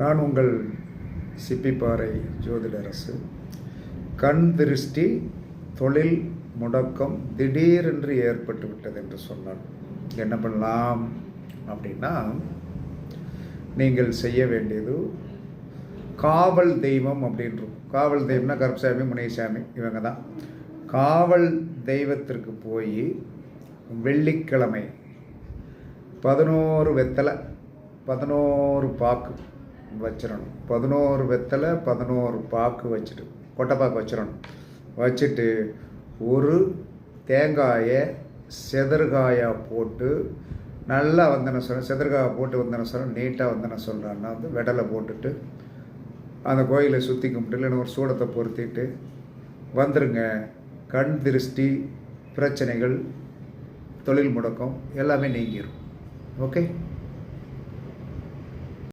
நான் உங்கள் சிப்பிப்பாறை ஜோதிடரசு. கண் திருஷ்டி தொழில் முடக்கம் திடீரென்று ஏற்பட்டு விட்டது என்று சொன்னார் என்ன பண்ணலாம் அப்படின்னா நீங்கள் செய்ய வேண்டியது காவல் தெய்வம் அப்படின்றோம். காவல் தெய்வம்னா கருப்பசாமி முனைசாமி இவங்க தான். காவல் தெய்வத்திற்கு போய் வெள்ளிக்கிழமை பதினோரு வெத்தலை பதினோரு பாக்கு வச்சிடணும் பதினோரு வெத்தலை பதினோரு பாக்கு வச்சுட்டு கொட்டை பாக்கு வச்சிடணும் வச்சுட்டு ஒரு தேங்காயை செதறுகாயாக போட்டு நல்லா வந்தன சொல்கிறேன் செதறுகாயை போட்டு வந்தன சொல்கிறேன் நீட்டாக வந்தன சொல்கிறான்னா வந்து வெடலை போட்டுட்டு அந்த கோயிலை சுற்றி கும்பிட்டு இல்லைன்னா ஒரு சூடத்தை பொருத்திட்டு வந்துருங்க. கண் திருஷ்டி பிரச்சனைகள் தொழில் முடக்கம் எல்லாமே நீங்கிடும் ஓகே?